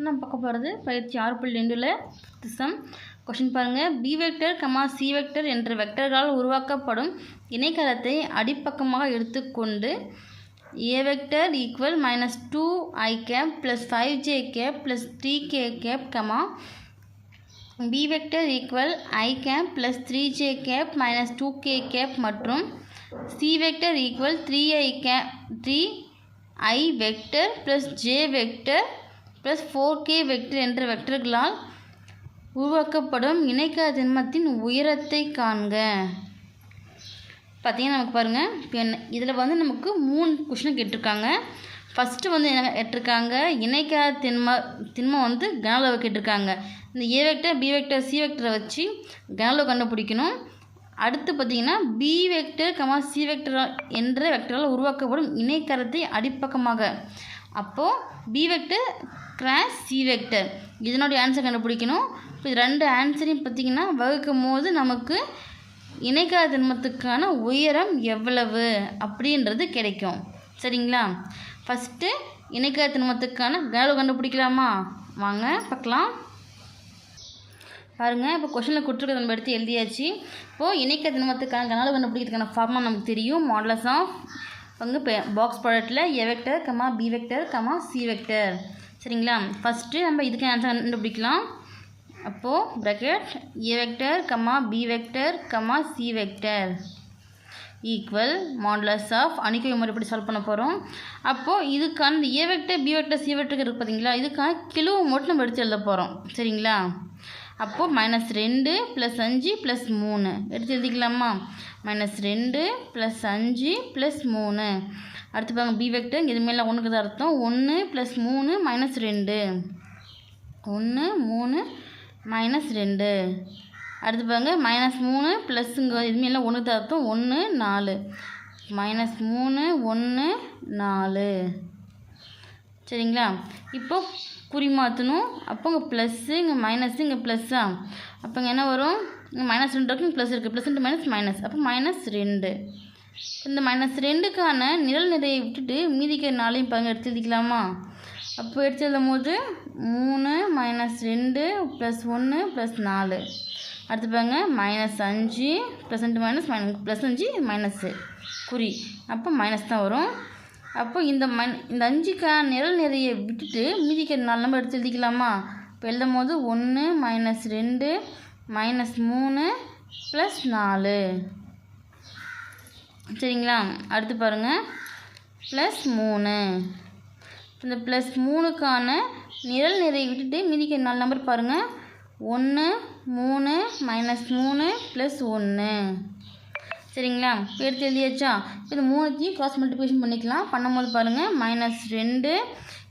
நம்ம பார்க்க போகிறது பயிற்சி ஆறு புள்ளி ரெண்டில் திசம். கொஷின் பாருங்கள் B vector comma C vector என்ற வெக்டர்களால் உருவாக்கப்படும் இணைக்கலத்தை அடிப்பக்கமாக எடுத்துக்கொண்டு A vector equal minus two I cap plus five J cap plus three K cap comma B vector equal I cap plus three J cap minus two K cap மற்றும் C vector equal three I cap three I vector plus J vector plus four K vector என்ற வெக்டர்களால் உருவாக்கப்படும் இணைக்கா திண்மத்தின் உயரத்தை காண்க. பார்த்தீங்கன்னா நமக்கு பாருங்கள் இப்போ என்ன இதில் வந்து நமக்கு மூணு கொஷின் கேட்டிருக்காங்க. ஃபஸ்ட்டு வந்து என்ன கேட்டிருக்காங்க? இணைக்கா திண்ம திண்மம் வந்து கனளவு கேட்டிருக்காங்க. இந்த A vector B vector C வெக்டரை வச்சு கனளவு கண்டுபிடிக்கணும். அடுத்து பார்த்தீங்கன்னா B vector comma C vector என்ற வெக்டரால் உருவாக்கப்படும் இணைக்கரத்தை அடிப்பக்கமாக அப்போது B vector cross C vector இதனுடைய ஆன்சர் கண்டுபிடிக்கணும். இப்போ இது ரெண்டு ஆன்சரையும் பார்த்தீங்கன்னா வகுக்கும் போது நமக்கு இணைக்காத திண்மத்துக்கான உயரம் எவ்வளவு அப்படின்றது கிடைக்கும். சரிங்களா? ஃபஸ்ட்டு இணைக்காத திண்மத்துக்கான கனவு கண்டுபிடிக்கலாமா? வாங்க பார்க்கலாம். பாருங்கள் இப்போ கொஷனில் கொடுத்துருக்கத நம்ம எடுத்து எழுதியாச்சு. இப்போது இணைக்க திண்மத்துக்கான கனவு கண்டுபிடிக்கிறதுக்கான ஃபார்மாக நமக்கு தெரியும். மாடலஸ் ஆஃப் வந்து box ப்ராடக்ட்டில் A vector comma B vector comma C vector சரிங்களா? ஃபஸ்ட்டு நம்ம இதுக்கு ஆன்சர் கண்டுபிடிக்கலாம். அப்போது bracket A vector comma B vector comma C vector equal modulus of அணிக்கை முறை எப்படி சால்வ் பண்ண போகிறோம் அப்போது இதுக்கான இந்த A vector B vector C vector இருக்குது பார்த்தீங்களா இதுக்கான கிலோ மட்டும் நம்ம எடுத்து எழுத போகிறோம் சரிங்களா? அப்போது மைனஸ் ரெண்டு ப்ளஸ் அஞ்சு ப்ளஸ் மூணு. எடுத்து எழுதிக்கலாமா? மைனஸ் ரெண்டு ப்ளஸ் அஞ்சு ப்ளஸ் மூணு. அடுத்து பாருங்க பி வெக்டர் இது மேலே ஒன்றுக்கு தான் அர்த்தம். ஒன்று ப்ளஸ் மூணு மைனஸ் ரெண்டு. ஒன்று மூணு மைனஸ் ரெண்டு. அடுத்து பாருங்க மைனஸ் மூணு ப்ளஸ்ஸுங்க இது மேலே ஒன்று தான் அர்த்தம். ஒன்று நாலு. மைனஸ் மூணு ஒன்று நாலு. சரிங்களா? இப்போ குறி மாற்றணும் அப்போ இங்கே ப்ளஸ்ஸு இங்கே மைனஸ்ஸு இங்கே ப்ளஸ்ஸா அப்போ இங்கே என்ன வரும்? மைனஸ் ரெண்டு இருக்கும் ப்ளஸ் இருக்குது ப்ளஸ் ரெண்டு மைனஸ் மைனஸ் அப்போ மைனஸ் ரெண்டு. இந்த மைனஸ் ரெண்டுக்கான நிழல் நிறையை விட்டுட்டு மீதிக்கிற நாளையும் பாருங்க எடுத்து எழுதிக்கலாமா? அப்போ எடுத்து எழுதும் போது மூணு மைனஸ் ரெண்டு ப்ளஸ் ஒன்று ப்ளஸ் நாலு. அடுத்து பாருங்க மைனஸ் அஞ்சு ப்ளஸ் ரெண்டு மைனஸ் மைனஸ் ப்ளஸ் அஞ்சு மைனஸ்ஸு குறி. அப்போ மைனஸ் தான் வரும். அப்போ இந்த மண் இந்த அஞ்சுக்கான நிழல் நிறைய விட்டுட்டு மீதிக்கிற நாலு நம்ம எடுத்து எழுதிக்கலாமா? இப்போ எழுதும் போது ஒன்று மைனஸ் ரெண்டு மைனஸ் மூணு ப்ளஸ் நாலு. சரிங்களா? அடுத்து பாருங்கள் ப்ளஸ் மூணு. இந்த ப்ளஸ் மூணுக்கான நிரல் நிறைய விட்டுட்டு மீதிக்கு நாலு நம்பர் பாருங்கள் ஒன்று மூணு மைனஸ் மூணு ப்ளஸ் ஒன்று சரிங்களா? எடுத்து எழுதியாச்சா? இது இந்த மூணுத்தையும் க்ராஸ் மல்டிப்ளிகேஷன் பண்ணிக்கலாம். பண்ணும்போது பாருங்கள் மைனஸ் ரெண்டு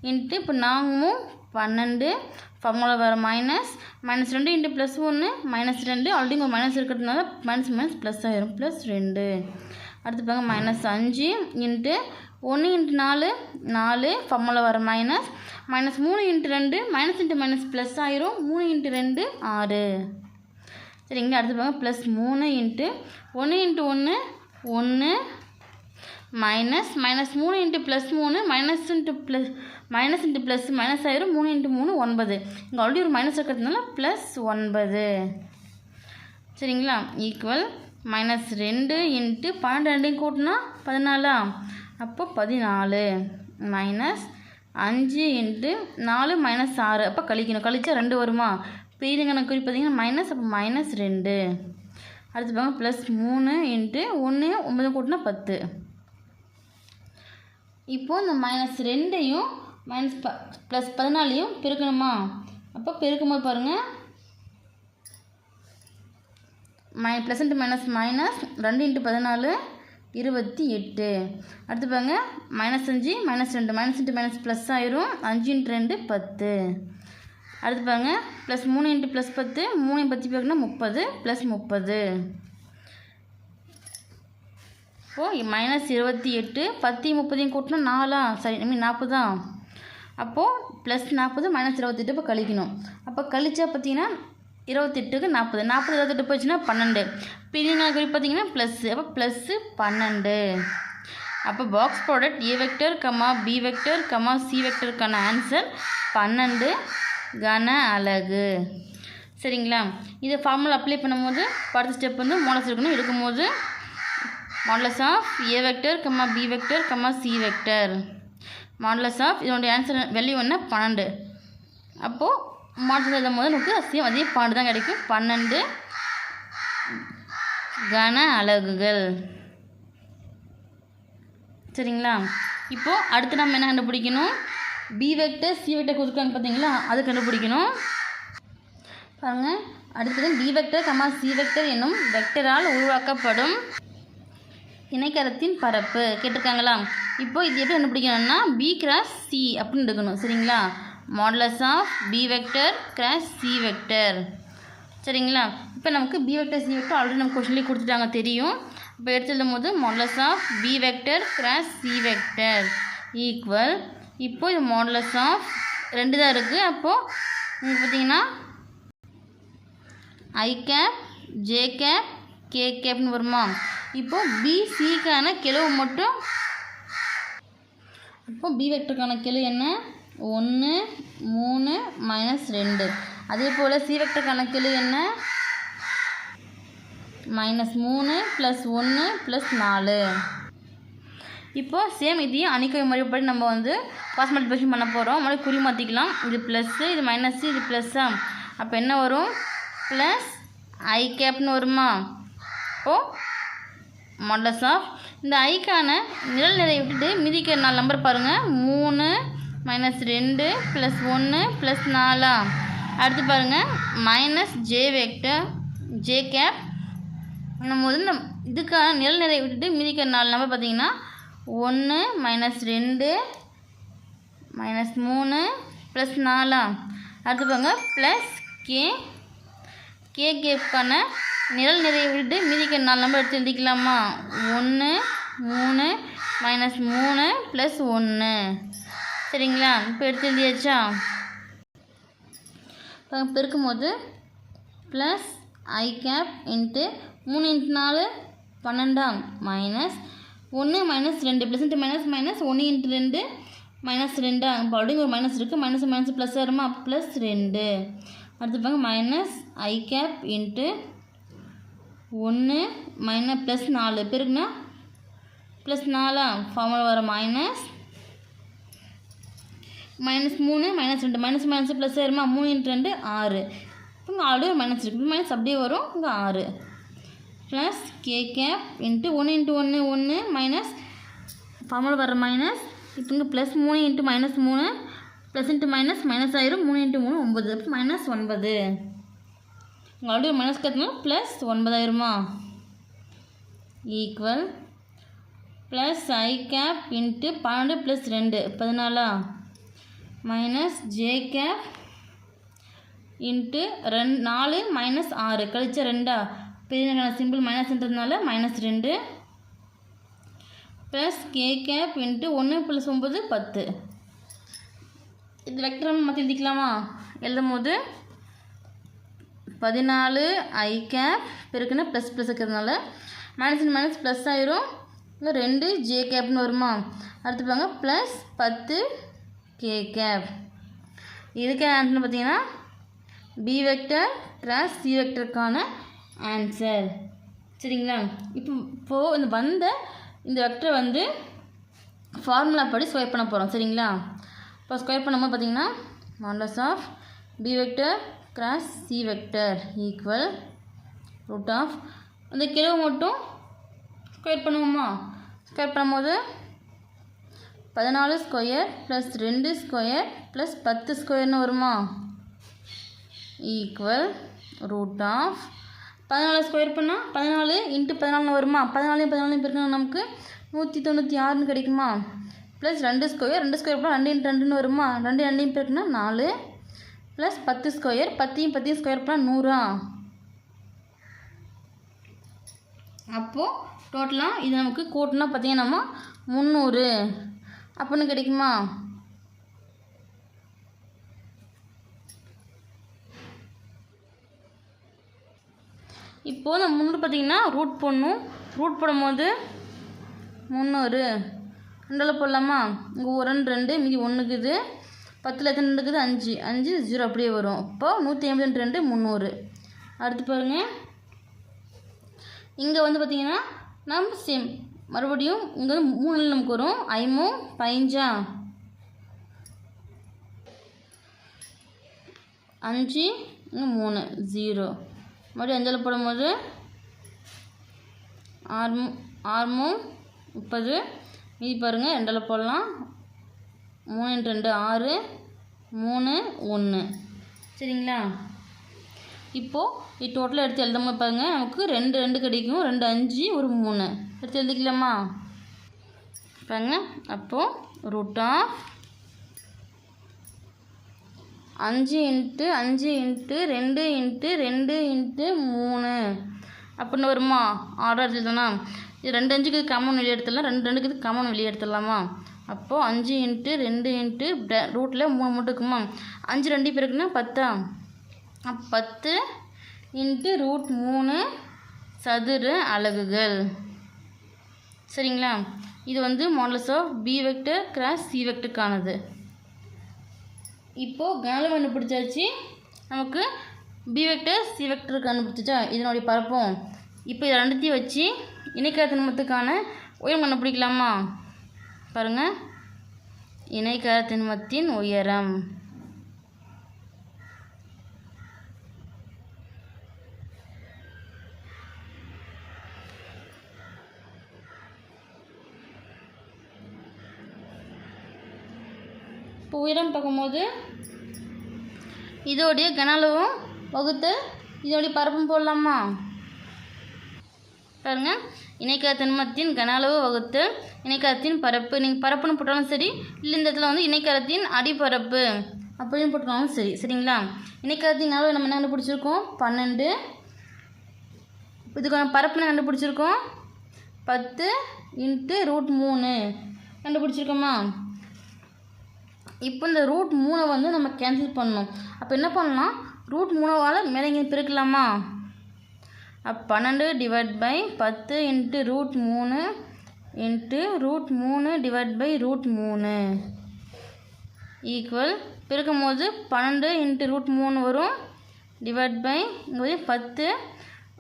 இன்ட்டு இப்போ நாங்களும் பன்னெண்டு ஃபார்முலா வேறு மைனஸ் மைனஸ் ரெண்டு இன்ட்டு ப்ளஸ் ஒன்று மைனஸ் ரெண்டு. ஆல்ரெடி இங்கே மைனஸ் இருக்கிறதுனால மைனஸ் மைனஸ் ப்ளஸ் ஆயிரும். ப்ளஸ் ரெண்டு. அடுத்து பாருங்க மைனஸ் அஞ்சு இன்ட்டு ஒன்று இன்ட்டு நாலு நாலு ஃபார்முலா வர மைனஸ் மைனஸ் மூணு இன்ட்டு ரெண்டு மைனஸ் இன்ட்டு மைனஸ் ப்ளஸ் ஆயிரும். மூணு இன்ட்டு ரெண்டு ஆறு. சரிங்க அடுத்து பாருங்க ப்ளஸ் மூணு இன்ட்டு ஒன்று இன்ட்டு ஒன்று ஒன்று மைனஸ் மைனஸ் மூணு இன்ட்டு ப்ளஸ் மூணு minus into plus minus into plus minus ஆயிரும். மூணு இன்ட்டு மூணு ஒன்பது. இங்கே ஆல்ரெடி ஒரு மைனஸ் இருக்கிறதுனால ப்ளஸ் ஒன்பது. சரிங்களா? ஈக்குவல் மைனஸ் ரெண்டு இன்ட்டு பன்னெண்டு ரெண்டையும் கூட்டினா பதினாலா? அப்போ பதினாலு. மைனஸ் அஞ்சு இன்ட்டு நாலு மைனஸ் ஆறு. அப்போ கழிக்கணும். கழிச்சா ரெண்டு வருமா? பெரியங்க குறி பார்த்தீங்கன்னா மைனஸ் அப்போ மைனஸ் ரெண்டு. அடுத்து பாருங்க ப்ளஸ் மூணு இன்ட்டு ஒன்று ஒன்பது கூட்டினா பத்து. இப்போது இந்த மைனஸ் ரெண்டையும் மைனஸ் ப ப்ளஸ் பதினாலையும் பெருக்கணுமா? அப்போ பெருக்கும்போது பாருங்கள் மை ப்ளஸ் இன்ட்டு மைனஸ் மைனஸ் ரெண்டு இன்ட்டு பதினாலு இருபத்தி எட்டு. அடுத்து பாருங்க. மைனஸ் அஞ்சு மைனஸ் ரெண்டு. மைனஸ் இன்ட்டு மைனஸ் ப்ளஸ் ஆயிரும். அஞ்சு இன்ட்டு ரெண்டு பத்து. அடுத்து பாருங்க. ப்ளஸ் மூணு இன்ட்டு ப்ளஸ் பத்து மூணு பத்து பேருக்குனா முப்பது ப்ளஸ் முப்பது. இப்போது மைனஸ் இருபத்தி எட்டு பத்தி முப்பதையும் கூட்டினா நாலா சரி ஐ மீன் நாற்பதா? அப்போது ப்ளஸ் நாற்பது மைனஸ் இருபத்தெட்டு இப்போ கழிக்கணும். அப்போ கழிச்சா பார்த்தீங்கன்னா இருபத்தெட்டுக்கு நாற்பது. நாற்பது இருபத்தெட்டு போச்சுன்னா பன்னெண்டு. பிரிவினா குறி பார்த்தீங்கன்னா ப்ளஸ்ஸு அப்போ ப்ளஸ்ஸு பன்னெண்டு. அப்போ box product A vector comma B vector comma C வெக்டருக்கான answer பன்னெண்டு கன அலகு. சரிங்களா? இதை ஃபார்முலா அப்ளை பண்ணும்போது அடுத்த ஸ்டெப் வந்து மோனஸ் இருக்கணும் எடுக்கும்போது modulus of A vector comma B vector comma C vector modulus of இதனுடைய ஆன்சர் வேல்யூ என்ன? பன்னெண்டு. அப்போது மாடல் எழுதும் போது நமக்கு அசியம் அதே பன்னெண்டு தான் கிடைக்கும். பன்னெண்டு கன அலகுகள். சரிங்களா? இப்போது அடுத்து நம்ம என்ன கண்டுபிடிக்கணும்? பி வெக்டர் சி வெக்டர் கொடுத்துருக்காங்க பார்த்தீங்களா? அது கண்டுபிடிக்கணும். பாருங்கள் அடுத்தது B vector comma C vector என்னும் வெக்டரால் உருவாக்கப்படும் இணைக்கரத்தின் பரப்பு. கேட்டிருக்காங்களா? இப்போ இது எப்படி கண்டுபிடிக்கணும்னா பி கிராஸ் சி அப்படின்னு எடுக்கணும். சரிங்களா? Modulus of B vector cross C vector சரிங்களா? இப்போ நமக்கு B vector C vector already நம்ம கொஸ்டின்லேயே கொடுத்துட்டாங்க தெரியும். இப்போ எடுத்து போது modulus of B vector cross C vector equal இப்போ இது மாடலஸ் ஆஃப் ரெண்டு தான் இருக்குது அப்போது இங்கே பார்த்தீங்கன்னா I cap J cap K கேப்னு வருமா? இப்போ பிசிக்கான கெழுவு கிளவு மட்டும் இப்போ பி வெக்டருக்கான கிளவு என்ன? ஒன்று மூணு மைனஸ் ரெண்டு. அதே போல் சி வெக்டர் கணக்கில் என்ன? மைனஸ் மூணு ப்ளஸ் ஒன்று ப்ளஸ் நாலு. இப்போது சேம் இதையும் அணிக்கை முறைப்படி நம்ம வந்து பாஸ் மல்டிபிளேஷன் பண்ண போகிறோம் மறுபடியும் குறி மாற்றிக்கலாம் இது ப்ளஸ்ஸு இது மைனஸ்ஸு இது ப்ளஸ்ஸா அப்போ என்ன வரும்? ப்ளஸ் ஐ கேப்னு வருமா? இப்போது மாடலஸ் ஆஃப் இந்த ஐக்கான நிழல் நிறைய விட்டுட்டு மிதிக்கிற நாலு நம்பர் பாருங்கள் மூணு மைனஸ் ரெண்டு ப்ளஸ் ஒன்று ப்ளஸ் நாலா. அடுத்து பாருங்கள் minus J vector J cap நம்ம வந்து நம் இதுக்கான நிழல் நிறைய விட்டுட்டு மிதிக்கிற நாலு நம்பர் பார்த்தீங்கன்னா ஒன்று மைனஸ் ரெண்டு மைனஸ் மூணு ப்ளஸ் நாலா. அடுத்து பாருங்கள் ப்ளஸ் கே கே கேப்க்கான நிழல் நிறைய விட்டு மீதிக்க நாலு நம்பர் எடுத்து எழுதிக்கலாமா? ஒன்று மூணு மைனஸ் மூணு ப்ளஸ் ஒன்று சரிங்களா? இப்போ எடுத்து எழுதியாச்சா? இப்போ பெருக்கும் போது ப்ளஸ் ஐ கேப் இன்ட்டு மூணு இன்ட்டு நாலு பன்னெண்டாம் மைனஸ் ஒன்று மைனஸ் ரெண்டு. ப்ளஸ் இன்ட்டு மைனஸ் மைனஸ் ஒன்று இன்ட்டு ரெண்டு மைனஸ் ரெண்டா? இப்போ அப்படிங்க ஒரு மைனஸ் இருக்குது மைனஸ் மைனஸ் ப்ளஸ் வருமா? ப்ளஸ் ரெண்டு. அடுத்து பாருங்க மைனஸ் ஐ கேப் இன்ட்டு ஒன்று மைனஸ் ப்ளஸ் நாலு. பெருக்குனா ப்ளஸ் நாலா? ஃபார்மில் வர மைனஸ் மைனஸ் மூணு மைனஸ் ரெண்டு. மைனஸ் மைனஸ் ப்ளஸ் வருமா மூணு இன்ட்டு ரெண்டு ஆறு. இப்போ இங்கே ஆல்ரெடி மைனஸ் இருக்குது மைனஸ் அப்படியே வரும். இங்கே ஆறு. ப்ளஸ் கே கேப் இன்ட்டு ஒன்று இன்ட்டு ஒன்று ஒன்று மைனஸ் ஃபார்மில் வர மைனஸ் இப்போ இங்கே ப்ளஸ் மூணு இன்ட்டு மைனஸ் மூணு ப்ளஸ் இன்ட்டு மைனஸ் மைனஸ் ஆயிரும். மூணு இன்ட்டு மூணு ஒம்பது அப்போ மைனஸ் ஒன்பது. உங்கள் ஆல்ரெடி மைனஸ் கற்றுனா plus ஒன்பதாயிரமா equal plus I cap into பன்னெண்டு ப்ளஸ் ரெண்டு. பதினாலா? மைனஸ் ஜே கேப் இன்ட்டு ரெண் நாலு மைனஸ் ஆறு. கழிச்சா ரெண்டா? பெரிய சிம்பிள் மைனஸ்ன்றதுனால மைனஸ் ரெண்டு. ப்ளஸ் கே கேப் இன்ட்டு ஒன்று ப்ளஸ் ஒம்பது பத்து. இது வெக்டர் மற்ற எழுதிக்கலாமா எழுதும் போது பதினாலு ஐ கேப் பெருக்குன்னா ப்ளஸ் ப்ளஸ் இருக்கிறதுனால மைனஸ் மைனஸ் ப்ளஸ் ஆயிரும். இல்லை ரெண்டு ஜே கேப்னு வருமா? அடுத்து பாருங்க ப்ளஸ் பத்து கே கேப் இதுக்கு ஆன்சர்னு பார்த்தீங்கன்னா பி வெக்டர் கிராஸ் சி வெக்டருக்கான ஆன்சர் சரிங்களா? இப்போ இப்போது இந்த வந்த இந்த வெக்டர் வந்து ஃபார்முலா படி ஸ்வைப் பண்ண போகிறோம் சரிங்களா? இப்போ ஸ்கொயர் பண்ணும்போது பார்த்தீங்கன்னா modulus of B vector cross C vector equal root of அந்த கிலோ மட்டும் ஸ்கொயர் பண்ணுவோமா? ஸ்கொயர் பண்ணும்போது பதினாலு ஸ்கொயர் ப்ளஸ் ரெண்டு ஸ்கொயர் ப்ளஸ் பத்து ஸ்கொயர்னு வருமா? ஈக்குவல் ரூட் ஆஃப் பதினாலு ஸ்கொயர் பண்ணால் பதினாலு இன்ட்டு பதினாலு வருமா? பதினாலையும் பதினாலையும் பெருக்கணும் நமக்கு நூற்றி தொண்ணூற்றி ஆறுன்னு கிடைக்குமா? ப்ளஸ் ரெண்டு ஸ்கொயர் ரெண்டு ஸ்கொயர் பண்ணால் ரெண்டு இன்ட்டு ரெண்டுன்னு வருமா? ரெண்டு ரெண்டையும் பெருக்குனா நாலு. ப்ளஸ் பத்து ஸ்கொயர் பத்தையும் பத்தையும் ஸ்கொயர் பண்ணால் நூறா? அப்போது டோட்டலாக இது நமக்கு கூட்டினா பார்த்தீங்கன்னா முந்நூறு. அப்படின்னு கிடைக்குமா? இப்போது நம்ம முந்நூறு பார்த்தீங்கன்னா ரூட் போடணும். ரூட் போடும்போது முந்நூறு. ரெண்டில் போடலாமா? இங்கே ஒரு ரெண்டு ரெண்டு மீதி ஒன்றுக்குது பத்தில் எத்தனை ரெண்டு இருக்குது அஞ்சு. அஞ்சு ஜீரோ அப்படியே வரும். இப்போ நூற்றி ஐம்பத்தி ரெண்டு முந்நூறு. அடுத்து பாருங்கள் இங்கே வந்து பார்த்திங்கன்னா நம்ம சேம் மறுபடியும் இங்கே வந்து மூணு நமக்கு வரும். ஐமும் பதினஞ்சா அஞ்சு இங்கே மூணு ஜீரோ. மறுபடியும் அஞ்சில் போடும்போது ஆறு ஆறு முப்பது. மீதி பாருங்கள் ரெண்டில் போடலாம். மூணு ரெண்டு ஆறு. மூணு ஒன்று சரிங்களா? இப்போது டோட்டலாக எடுத்து எழுதாமல் பாருங்க நமக்கு ரெண்டு ரெண்டு கிடைக்கும். ரெண்டு அஞ்சு ஒரு மூணு. எடுத்து எழுதிக்கலாமா? பாருங்க அப்போது ரூட் ஆஃப் அஞ்சு இன்ட்டு அஞ்சு இன்ட்டு ரெண்டு இன்ட்டு ரெண்டு இன்ட்டு மூணு. அப்படின்னு வருமா? ஆர்டர் எடுத்துட்டோம்னா இது ரெண்டு அஞ்சுக்கு காமன் வெளியே எடுத்துடலாம். ரெண்டு ரெண்டுக்கு காமன் வெளியே எடுத்துடலாமா? அப்போது அஞ்சு இன்ட்டு ரெண்டு இன்ட்டு ரூட்டில் மூணு மட்டும் இருக்குமா அஞ்சு ரெண்டு பேருக்குன்னா பத்தா? பத்து இன்ட்டு ரூட் மூணு சதுர அலகுகள். சரிங்களா? இது வந்து modulus of B vector cross C வெக்டருக்கானது இப்போது கனளவு கண்டுபிடிச்சாச்சு. நமக்கு பி வெக்டர் சி வெக்டர் கண்டுபிடிச்சிச்சா? இதனுடைய பரப்பும். இப்போ இதை ரெண்டுத்தையும் வச்சு இணைக்கர திண்மத்துக்கான உயரம் கண்டுபிடிக்கலாமா? பாருங்கள் இணைக்கார திண்மத்தின் உயரம். இப்போ உயரம் பார்க்கும்போது இதோடைய கனளவும் வகுத்து இதோடைய பரப்பும் போடலாமா? பாருங்க. இணைக்கா திண்மத்தின் கன அளவு வகுத்து இணைக்கரத்தின் பரப்பு. நீங்கள் பரப்புன்னு போட்டாலும் சரி இல்லை இந்த இடத்துல வந்து இணைக்கரத்தின் அடிப்பரப்பு. அப்படின்னு போட்டாலும் சரி சரிங்களா? இணைக்கரத்தின் அளவு நம்ம என்ன கண்டுபிடிச்சிருக்கோம்? பன்னெண்டு. இதுக்கான பரப்பு என்ன கண்டுபிடிச்சிருக்கோம்? பத்து இன்ட்டு ரூட் மூணு. கண்டுபிடிச்சிருக்கோமா? இப்போ இந்த ரூட் மூணை வந்து நம்ம கேன்சல் பண்ணணும். அப்போ என்ன பண்ணலாம்? ரூட் மூணாவால் மேலே இங்கே பிரிக்கலாமா? பன்னெண்டு டிவைட் பை பத்து இன்ட்டு ரூட் மூணு இன்ட்டு ரூட் மூணு டிவைட் பை ரூட் மூணு. ஈக்குவல் பிறக்கும் போது பன்னெண்டு இன்ட்டு ரூட் மூணு வரும். டிவைட் பை இங்கே பத்து.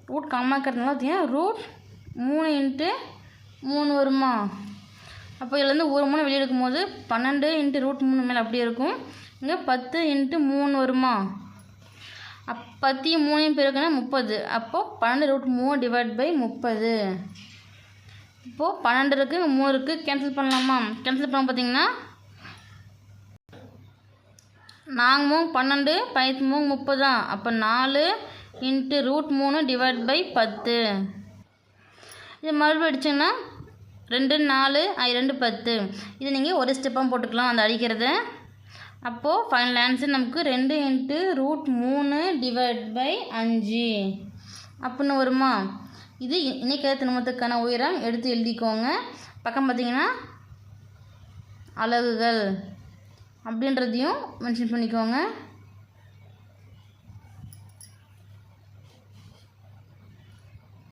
ரூட் காமாக்கிறதுனால பார்த்தீங்கன்னா ரூட் மூணு இன்ட்டு மூணு வருமா? அப்போ இதுலேருந்து ஒரு மூணு வெளியே எடுக்கும்போது பன்னெண்டு இன்ட்டு ரூட் மூணு மேலே அப்படியே இருக்கும். இங்கே பத்து இன்ட்டு மூணு வருமா? அப் பத்தையும் மூணையும் பெருக்கினா முப்பது. அப்போது பன்னெண்டு ரூட் மூணு டிவைட் பை முப்பது. இப்போது பன்னெண்டு இருக்குது மூணு இருக்குது கேன்சல் பண்ணலாமா? கேன்சல் பண்ண பார்த்தீங்கன்னா நாங்கள் பன்னெண்டு பைத்து மூணு தான். அப்போ நாலு இன்ட்டு ரூட் மூணு டிவைட் பை பத்து. இது மறுபடியும் அடிச்சிங்கன்னா ரெண்டு நாலு ஐ ரெண்டு பத்து. இது நீங்கள் ஒரு ஸ்டெப்பாக போட்டுக்கலாம் அந்த அடிக்கிறத. அப்போது ஃபைனல் ஆன்சர் நமக்கு ரெண்டு இன்ட்டு ரூட் மூணு டிவைட் பை அஞ்சு. அப்படின்னு வருமா? இது இணைக்கர திருமணத்துக்கான உயரம் எடுத்து எழுதிக்கோங்க. பக்கம் பார்த்தீங்கன்னா அலகுகள் அப்படின்றதையும் மென்ஷன் பண்ணிக்கோங்க.